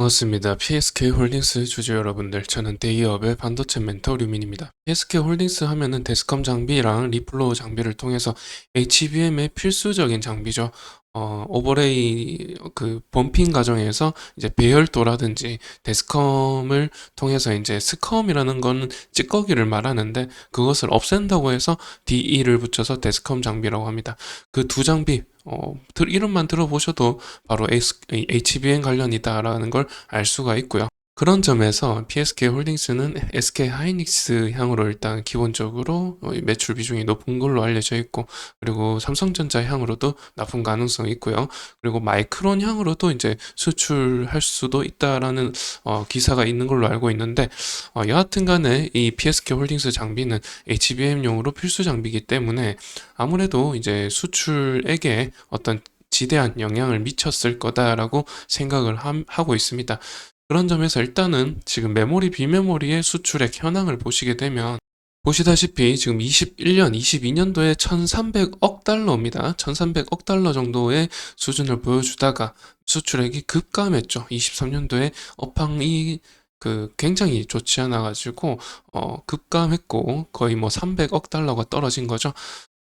반갑습니다. PSK 홀딩스 주주 여러분들, 저는 데이업의 반도체 멘토 류민입니다. PSK 홀딩스 하면은 데스컴 장비랑 리플로우 장비를 통해서 HBM의 필수적인 장비죠. 어, 오버레이 그 범핑 과정에서 이제 배열도라든지 데스컴을 통해서 이제 스컴이라는 거는 찌꺼기를 말하는데 그것을 없앤다고 해서 DE를 붙여서 데스컴 장비라고 합니다. 그 두 장비 어, 들- 이름만 들어보셔도 바로 HBM 관련이다라는 걸 알 수가 있고요. 그런 점에서 PSK 홀딩스는 SK 하이닉스 향으로 일단 기본적으로 어, 이 매출 비중이 높은 걸로 알려져 있고, 그리고 삼성전자 향으로도 높은 가능성이 있고요. 그리고 마이크론 향으로도 이제 수출할 수도 있다라는 어, 기사가 있는 걸로 알고 있는데, 어, 여하튼 간에 이 PSK 홀딩스 장비는 HBM용으로 필수 장비이기 때문에 아무래도 이제 수출액에 어떤 지대한 영향을 미쳤을 거다라고 생각을 함- 하고 있습니다. 그런 점에서 일단은 지금 메모리 비메모리의 수출액 현황을 보시게 되면 보시다시피 지금 21년, 22년도에 1,300억 달러입니다. 1,300억 달러 정도의 수준을 보여주다가 수출액이 급감했죠. 23년도에 업황이 그 굉장히 좋지 않아 가지고 어 급감했고 거의 뭐 300억 달러가 떨어진 거죠.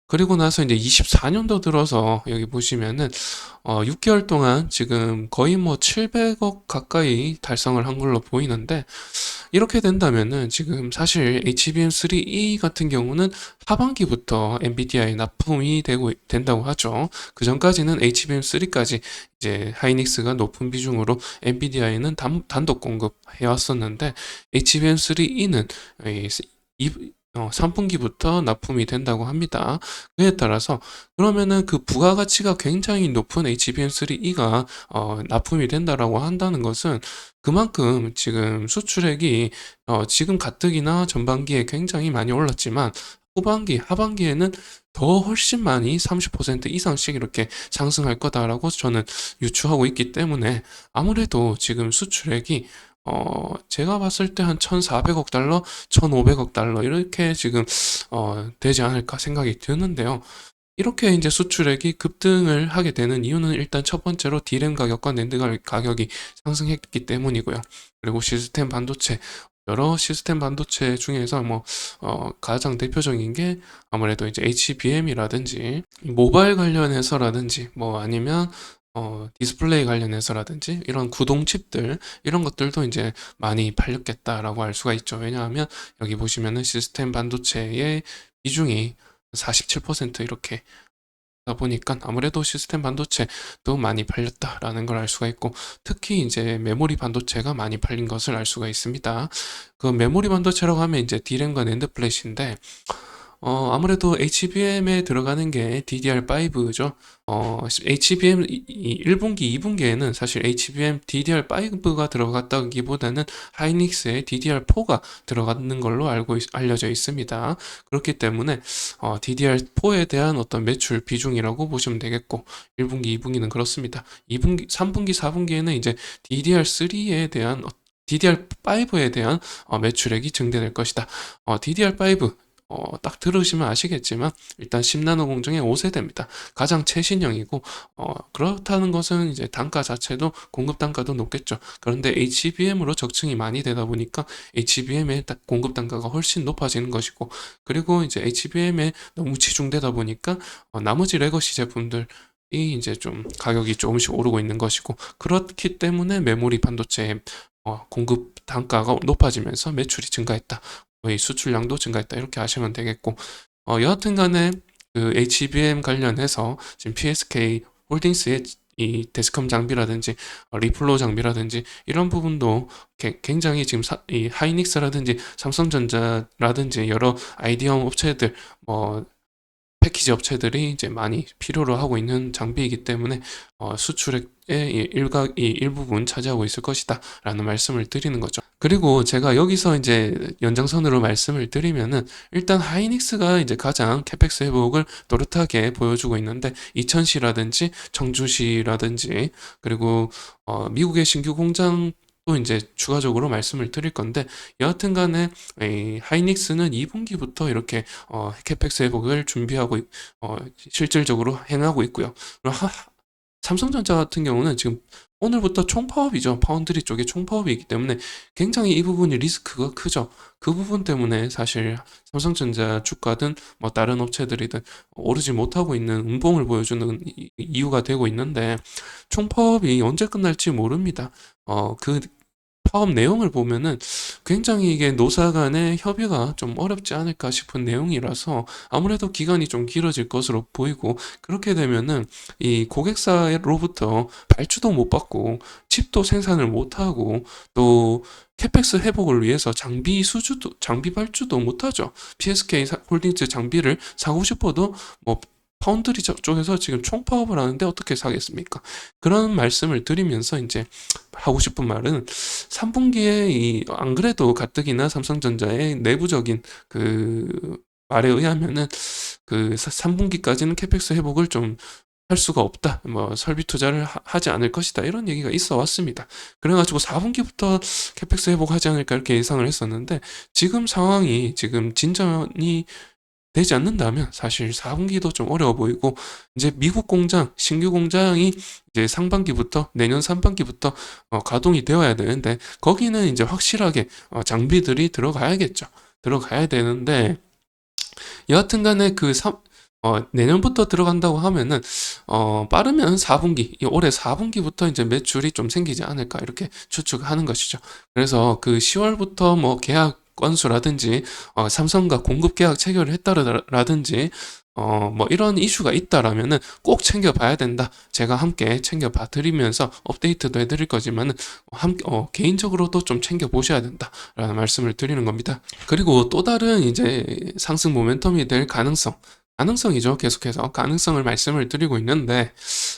그리고 나서 이제 24년도 들어서 여기 보시면은 어 6개월 동안 지금 거의 뭐 700억 가까이 달성을 한 걸로 보이는데 이렇게 된다면은 지금 사실 HBM3E 같은 경우는 하반기부터 NVIDIA에 납품이 되고 된다고 하죠. 그 전까지는 HBM3까지 이제 하이닉스가 높은 비중으로 NVIDIA에는 단, 단독 공급해 왔었는데 HBM3E는 이, 어, 3분기부터 납품이 된다고 합니다. 그에 따라서 그러면은 그 부가가치가 굉장히 높은 HBM3E가 어, 납품이 된다라고 한다는 것은 그만큼 지금 수출액이 어, 지금 가뜩이나 전반기에 굉장히 많이 올랐지만 후반기, 하반기에는 더 훨씬 많이 30% 이상씩 이렇게 상승할 거다라고 저는 유추하고 있기 때문에 아무래도 지금 수출액이 어, 제가 봤을 때 한 1,400억 달러, 1,500억 달러 이렇게 지금 어, 되지 않을까 생각이 드는데요. 이렇게 이제 수출액이 급등을 하게 되는 이유는 일단 첫 번째로 D램 가격과 낸드 가- 가격이 상승했기 때문이고요. 그리고 시스템 반도체 여러 시스템 반도체 중에서 뭐 어, 가장 대표적인 게 아무래도 이제 HBM이라든지 모바일 관련해서라든지 뭐 아니면 어, 디스플레이 관련해서라든지 이런 구동 칩들 이런 것들도 이제 많이 팔렸겠다라고 알 수가 있죠. 왜냐하면 여기 보시면은 시스템 반도체의 비중이 47% 이렇게 다 보니까 아무래도 시스템 반도체도 많이 팔렸다라는 걸 알 수가 있고 특히 이제 메모리 반도체가 많이 팔린 것을 알 수가 있습니다. 그 메모리 반도체라고 하면 이제 D램과 낸드 플래시인데 어, 아무래도 HBM에 들어가는 게 DDR5죠. 어, HBM 이- 이 1분기, 2분기에는 사실 HBM DDR5가 들어갔다기보다는 하이닉스의 DDR4가 들어가는 걸로 알고 있- 알려져 있습니다. 그렇기 때문에 어, DDR4에 대한 어떤 매출 비중이라고 보시면 되겠고 1분기, 2분기는 그렇습니다. 2분기, 3분기, 4분기에는 이제 DDR3에 대한 어, DDR5에 대한 어, 매출액이 증대될 것이다. 어, DDR5 어, 딱 들으시면 아시겠지만 일단 10나노 공정의 5세대입니다. 가장 최신형이고 어, 그렇다는 것은 이제 단가 자체도 공급 단가도 높겠죠. 그런데 HBM으로 적층이 많이 되다 보니까 HBM의 공급 단가가 훨씬 높아지는 것이고 그리고 이제 HBM에 너무 치중되다 보니까 어, 나머지 레거시 제품들 이 이제 좀 가격이 조금씩 오르고 있는 것이고 그렇기 때문에 메모리 반도체의 어, 공급 단가가 높아지면서 매출이 증가했다. 거의 수출량도 증가했다. 이렇게 아시면 되겠고 어, 여하튼 간에 그 HBM 관련해서 지금 PSK 홀딩스의 이 데스컴 장비라든지 어, 리플로 장비라든지 이런 부분도 게- 굉장히 지금 사- 이 하이닉스라든지 삼성전자라든지 여러 아이디엄 업체들 뭐 패키지 업체들이 이제 많이 필요로 하고 있는 장비이기 때문에 어, 수출액의 이 일각 이 일부분 차지하고 있을 것이다라는 말씀을 드리는 거죠. 그리고 제가 여기서 이제 연장선으로 말씀을 드리면은 일단 하이닉스가 이제 가장 캐펙스 회복을 또렷하게 보여주고 있는데 이천시라든지 청주시라든지 그리고 어, 미국의 신규 공장 또 이제 추가적으로 말씀을 드릴 건데 여하튼 간에 이 하이닉스는 2분기부터 이렇게 어, 캐펙스 회복을 준비하고 있- 어, 실질적으로 행하고 있고요. 삼성전자 같은 경우는 지금 오늘부터 총파업이죠. 파운드리 쪽에 총파업이 있기 때문에 굉장히 이 부분이 리스크가 크죠. 그 부분 때문에 사실 삼성전자 주가든 뭐 다른 업체들이든 오르지 못하고 있는 운봉을 보여주는 이- 이유가 되고 있는데 총파업이 언제 끝날지 모릅니다. 어, 그 파업 내용을 보면은 굉장히 이게 노사 간의 협의가 좀 어렵지 않을까 싶은 내용이라서 아무래도 기간이 좀 길어질 것으로 보이고 그렇게 되면은 이 고객사로부터 발주도 못 받고 칩도 생산을 못 하고 또 캐펙스 회복을 위해서 장비 수주도 장비 발주도 못 하죠. PSK 사- 홀딩스 장비를 사고 싶어도 뭐 파운드리 저- 쪽에서 지금 총파업을 하는데 어떻게 사겠습니까? 그런 말씀을 드리면서 이제 하고 싶은 말은 3분기에 이 안 그래도 가뜩이나 삼성전자의 내부적인 그 말에 의하면은 그 3분기까지는 캐펙스 회복을 좀할 수가 없다. 뭐 설비 투자를 하- 하지 않을 것이다. 이런 얘기가 있어 왔습니다. 그래가지고 4분기부터 캐펙스 회복하지 않을까 이렇게 예상을 했었는데 지금 상황이 지금 진전이 되지 않는다면 사실 4분기도 좀 어려워 보이고 이제 미국 공장 신규 공장이 이제 상반기부터 내년 상반기부터 어, 가동이 되어야 되는데 거기는 이제 확실하게 어, 장비들이 들어가야겠죠. 들어가야 되는데 여하튼간에 그 삼, 어, 내년부터 들어간다고 하면은 어, 빠르면 4분기, 이 올해 4분기부터 이제 매출이 좀 생기지 않을까 이렇게 추측하는 것이죠. 그래서 그 10월부터 뭐 계약 건수라든지 어, 삼성과 공급 계약 체결을 했다라든지 어, 뭐 이런 이슈가 있다라면은 꼭 챙겨봐야 된다. 제가 함께 챙겨봐 드리면서 업데이트도 해드릴 거지만은 함, 어, 개인적으로도 좀 챙겨보셔야 된다라는 말씀을 드리는 겁니다. 그리고 또 다른 이제 상승 모멘텀이 될 가능성. 가능성이죠. 계속해서 가능성을 말씀을 드리고 있는데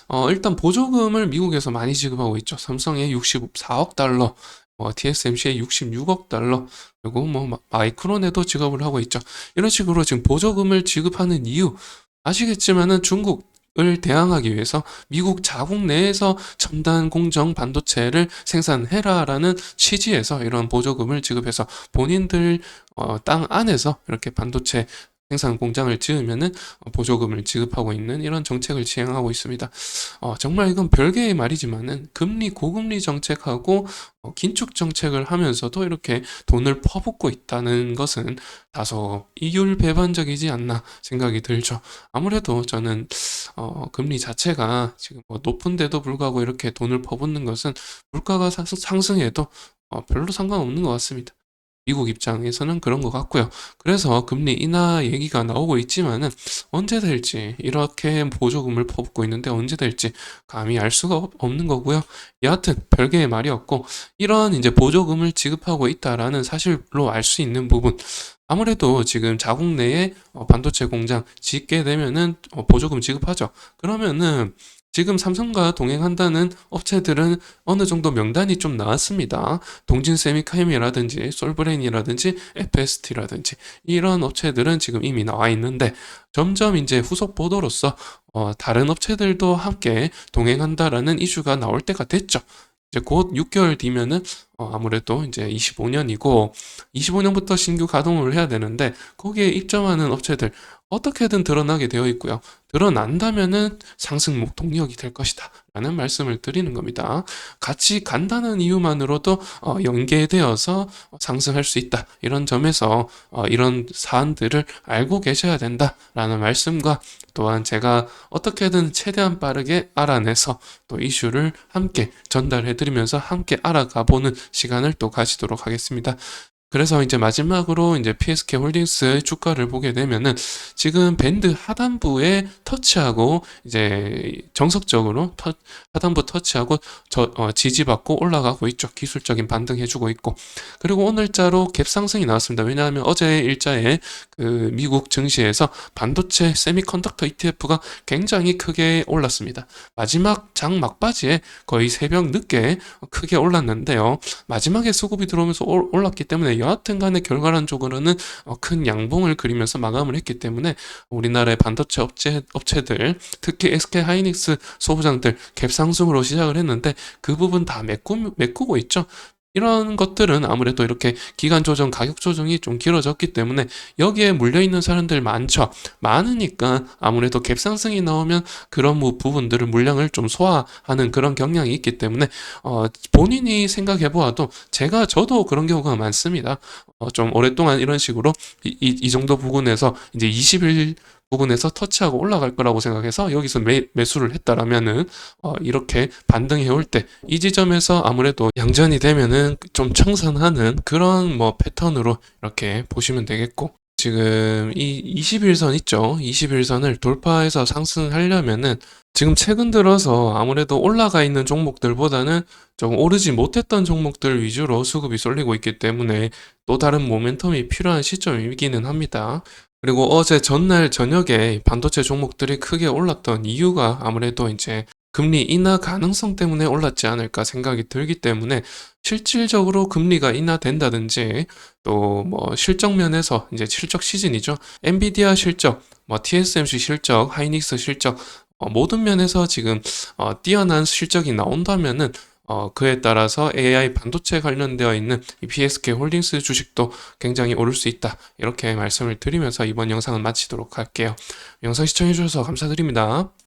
어, 일단 보조금을 미국에서 많이 지급하고 있죠. 삼성에 64억 달러, 뭐 TSMC에 66억 달러, 그리고 뭐 마- 마이크론에도 지급을 하고 있죠. 이런 식으로 지금 보조금을 지급하는 이유 아시겠지만은 중국 을 대항하기 위해서 미국 자국 내에서 첨단 공정 반도체를 생산해라라는 취지에서 이런 보조금을 지급해서 본인들 어, 땅 안에서 이렇게 반도체 생산 공장을 지으면은 어, 보조금을 지급하고 있는 이런 정책을 시행하고 있습니다. 어, 정말 이건 별개의 말이지만은 금리 고금리 정책하고 어, 긴축 정책을 하면서도 이렇게 돈을 퍼붓고 있다는 것은 다소 이율 배반적이지 않나 생각이 들죠. 아무래도 저는 어, 금리 자체가 지금 뭐 높은데도 불구하고 이렇게 돈을 퍼붓는 것은 물가가 상- 상승해도 어, 별로 상관없는 것 같습니다. 미국 입장에서는 그런 것 같고요. 그래서 금리 인하 얘기가 나오고 있지만은 언제 될지 이렇게 보조금을 퍼붓고 있는데 언제 될지 감히 알 수가 없- 없는 거고요. 여하튼 별개의 말이었고 이런 이제 보조금을 지급하고 있다라는 사실로 알 수 있는 부분 아무래도 지금 자국 내에 어, 반도체 공장 짓게 되면은 어, 보조금 지급하죠. 그러면은 지금 삼성과 동행한다는 업체들은 어느 정도 명단이 좀 나왔습니다. 동진 세미카임이라든지 솔브레인이라든지 FST라든지 이런 업체들은 지금 이미 나와 있는데 점점 이제 후속 보도로서 어, 다른 업체들도 함께 동행한다라는 이슈가 나올 때가 됐죠. 이제 곧 6개월 뒤면은 어, 아무래도 이제 25년이고 25년부터 신규 가동을 해야 되는데 거기에 입점하는 업체들 어떻게든 드러나게 되어 있고요. 드러난다면은 상승 동력이 될 것이다. 라는 말씀을 드리는 겁니다. 같이 간다는 이유만으로도 어, 연계되어서 상승할 수 있다. 이런 점에서 어, 이런 사안들을 알고 계셔야 된다 라는 말씀과 또한 제가 어떻게든 최대한 빠르게 알아내서 또 이슈를 함께 전달해 드리면서 함께 알아가 보는 시간을 또 가지도록 하겠습니다. 그래서 이제 마지막으로 이제 PSK 홀딩스의 주가를 보게 되면은 지금 밴드 하단부에 터치하고 이제 정석적으로 터, 하단부 터치하고 저, 어, 지지받고 올라가고 있죠. 기술적인 반등해주고 있고. 그리고 오늘자로 갭 상승이 나왔습니다. 왜냐하면 어제 일자에 그 미국 증시에서 반도체 세미컨덕터 ETF가 굉장히 크게 올랐습니다. 마지막 장 막바지에 거의 새벽 늦게 크게 올랐는데요. 마지막에 수급이 들어오면서 올- 올랐기 때문에 여하튼 간에 결과론적으로는 어, 큰 양봉을 그리면서 마감을 했기 때문에 우리나라의 반도체 업체, 업체들 특히 SK 하이닉스 소부장들 갭 상승으로 시작을 했는데 그 부분 다 메꾸, 메꾸고 있죠. 이런 것들은 아무래도 이렇게 기간 조정, 가격 조정이 좀 길어졌기 때문에 여기에 물려 있는 사람들 많죠. 많으니까 아무래도 갭 상승이 나오면 그런 뭐 부분들을 물량을 좀 소화하는 그런 경향이 있기 때문에 어, 본인이 생각해 보아도 제가 저도 그런 경우가 많습니다. 어, 좀 오랫동안 이런 식으로 이, 이, 이 정도 부근에서 이제 20일 부근에서 터치하고 올라갈 거라고 생각해서 여기서 매, 매수를 했다라면은 어, 이렇게 반등해 올 때 이 지점에서 아무래도 양전이 되면은 좀 청산하는 그런 뭐 패턴으로 이렇게 보시면 되겠고 지금 이 21선 있죠? 21선을 돌파해서 상승하려면은 지금 최근 들어서 아무래도 올라가 있는 종목들보다는 좀 오르지 못했던 종목들 위주로 수급이 쏠리고 있기 때문에 또 다른 모멘텀이 필요한 시점이기는 합니다. 그리고 어제 전날 저녁에 반도체 종목들이 크게 올랐던 이유가 아무래도 이제 금리 인하 가능성 때문에 올랐지 않을까 생각이 들기 때문에 실질적으로 금리가 인하된다든지 또 뭐 실적 면에서 이제 실적 시즌이죠. 엔비디아 실적, 뭐 TSMC 실적, 하이닉스 실적 어, 모든 면에서 지금 어, 뛰어난 실적이 나온다면은 어, 그에 따라서 AI 반도체 관련되어 있는 이 PSK 홀딩스 주식도 굉장히 오를 수 있다. 이렇게 말씀을 드리면서 이번 영상은 마치도록 할게요. 영상 시청해주셔서 감사드립니다.